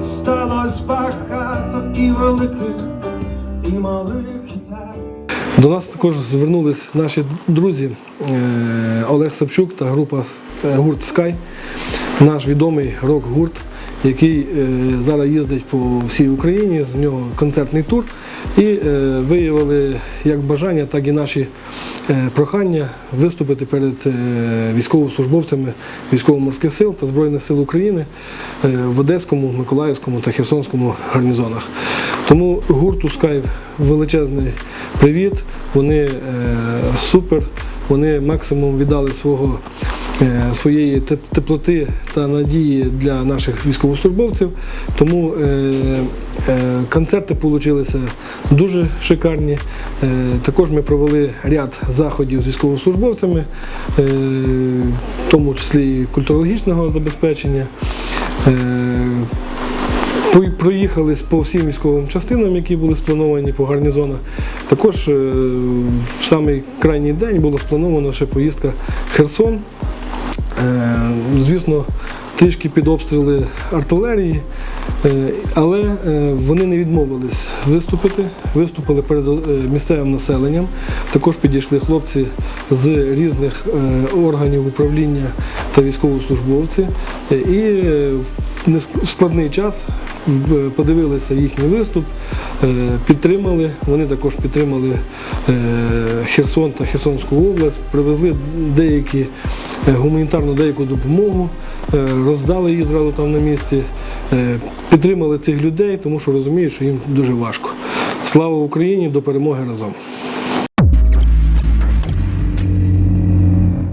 сталось багато і великих, і малих. До нас також звернулись наші друзі е, Олег Сапчук та група е, гурт Скай, наш відомий рок-гурт, який е, зараз їздить по всій Україні. З нього концертний тур. І виявили як бажання, так і наші прохання виступити перед е, військовослужбовцями військово-морських сил та Збройних сил України е, в Одеському, Миколаївському та Херсонському гарнізонах. Тому гурту Скайв величезний привіт. Вони е, супер, вони максимум віддали свого, е, своєї теплоти та надії для наших військовослужбовців. Тому е, е, концерти вийшли дуже шикарні. Е, також ми провели ряд заходів з військовослужбовцями, е, в тому числі культурологічного забезпечення. Е, Проїхались по всім військовим частинам, які були сплановані по гарнізонах. Також е, в самий крайній день було сплановано ще поїздка Херсон. Е, Звісно, трішки під обстріли артилерії, е, але е, вони не відмовились виступити, виступили перед місцевим населенням. Також підійшли хлопці з різних органів управління та військовослужбовці. І в складний час подивилися їхній виступ, підтримали. Вони також підтримали Херсон та Херсонську область, привезли деякі гуманітарну деяку допомогу, е, роздали її зразу там на місці, е, підтримали цих людей, тому що розуміють, що їм дуже важко. Слава Україні! До перемоги разом!